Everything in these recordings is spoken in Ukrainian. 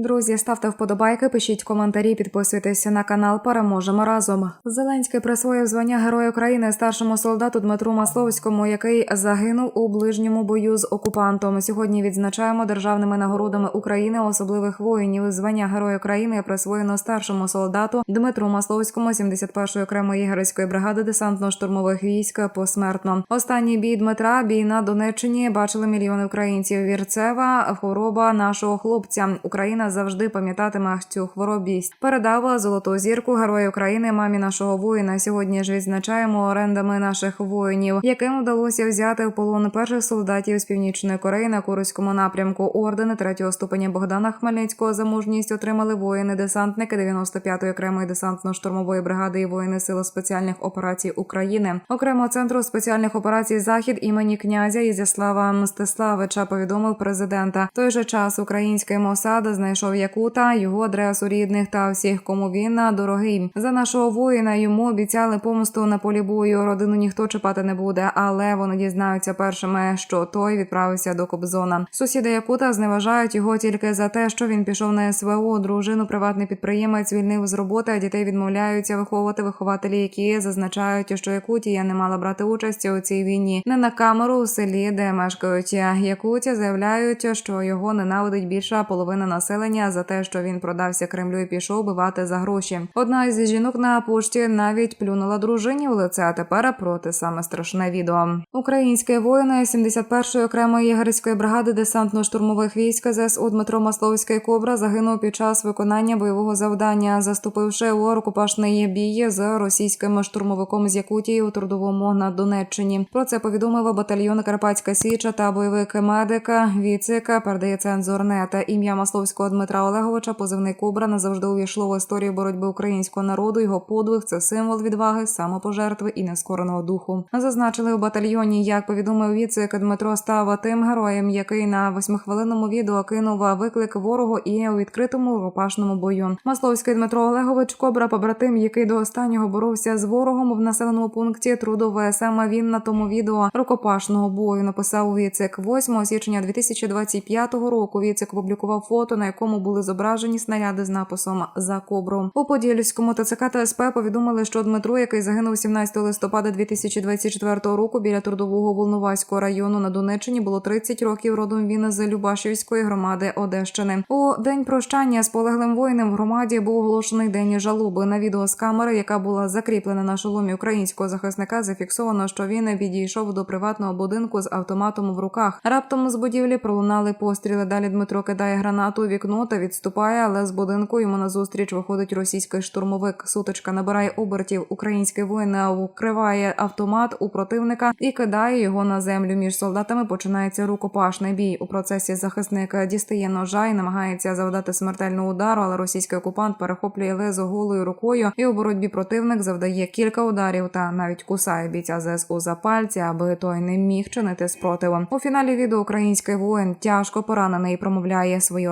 Друзі, ставте вподобайки, пишіть коментарі, підписуйтесь на канал. Переможемо разом. Зеленський присвоїв звання Героя України старшому солдату Дмитру Масловському, який загинув у ближньому бою з окупантом. Сьогодні відзначаємо державними нагородами України особливих воїнів. Звання Героя України присвоєно старшому солдату Дмитру Масловському 71-ї окремої геройської бригади десантно-штурмових військ посмертно. Останній бій Дмитра бій на Донеччині бачили мільйони українців. Вірцева хвороба нашого хлопця. Україна завжди пам'ятатиме цю хворобість. Передав золоту зірку Героя України мамі нашого воїна. Сьогодні ж відзначаємо орендами наших воїнів, яким вдалося взяти в полон перших солдатів з північної Кореї на Курському напрямку. Ордени третього ступеня Богдана Хмельницького за мужність отримали воїни-десантники 95-ї окремої десантно-штурмової бригади і воїни Сил спеціальних операцій України. Окремо центру спеціальних операцій Захід імені князя Ізяслава Мстиславича повідомив президента. В той же час український Мосад знайшов Якута, його адресу рідних та всіх, кому він дорогий. За нашого воїна йому обіцяли помсту на полі бою. Родину ніхто чіпати не буде, але вони дізнаються першими, що той відправився до Кобзона. Сусіди Якута зневажають його тільки за те, що він пішов на СВО. Дружину приватний підприємець звільнив з роботи, а дітей відмовляються виховувати вихователі, які зазначають, що Якутія не мала брати участі у цій війні. Не на камеру у селі, де мешкають Якутія, заявляють, що його ненавидить більша половина населення за те, що він продався Кремлю і пішов бивати за гроші. Одна із жінок на пошті навіть плюнула дружині в лице. А тепер проти саме страшне відео. Український воїн 71-ї окремої єгерської бригади десантно-штурмових військ ЗСУ Дмитро Масловський Кобра загинув під час виконання бойового завдання, заступивши у рукопашний бій з російським штурмовиком з Якутії у трудовому на Донеччині. Про це повідомив батальйон Карпатська Січа та бойовик медик Віцик. Передає цензор нета ім'я Масловського Дмитра Олеговича. Позивний Кобра назавжди увійшло в історію боротьби українського народу. Його подвиг це символ відваги, самопожертви і нескореного духу. Зазначили у батальйоні, як повідомив Віцик, Дмитро став тим героєм, який на восьмихвилинному відео кинув виклик ворогу і у відкритому рукопашному бою. Масловський Дмитро Олегович Кобра, побратим, який до останнього боровся з ворогом в населеному пункті трудове. Саме він на тому відео рукопашного бою написав Віцик 8 січня 2025 року. Віцик опублікував фото, на якому були зображені снаряди з написом за кобру. У Подільському ТЦК та СП повідомили, що Дмитро, який загинув 17 листопада 2024 року біля трудового Волноваського району на Донеччині, було 30 років. Родом він з Любашівської громади Одещини. У день прощання з полеглим воїном в громаді був оголошений день жалоби. На відео з камери, яка була закріплена на шоломі українського захисника, зафіксовано, що він підійшов до приватного будинку з автоматом в руках. Раптом з будівлі пролунали постріли. Далі Дмитро кидає гранату у вікно та відступає, але з будинку йому назустріч виходить російський штурмовик. Сутичка набирає обертів. Український воїн вкриває автомат у противника і кидає його на землю. Між солдатами починається рукопашний бій. У процесі захисник дістає ножа і намагається завдати смертельного удару, але російський окупант перехоплює лезо голою рукою і у боротьбі противник завдає кілька ударів та навіть кусає бійця ЗСУ за пальці, аби той не міг чинити спротиву. У фіналі відео український воїн тяжко поранений і промовляє свої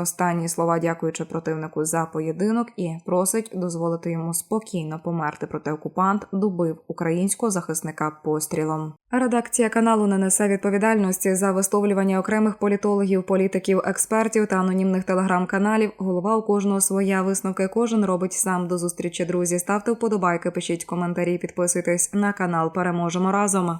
слова, дякуючи противнику за поєдинок, і просить дозволити йому спокійно померти. Проте окупант добив українського захисника пострілом. Редакція каналу не несе відповідальності за висловлювання окремих політологів, політиків, експертів та анонімних телеграм-каналів. Голова у кожного своя висновки. Кожен робить сам до зустрічі. Друзі, ставте вподобайки, пишіть коментарі, підписуйтесь на канал. Переможемо разом.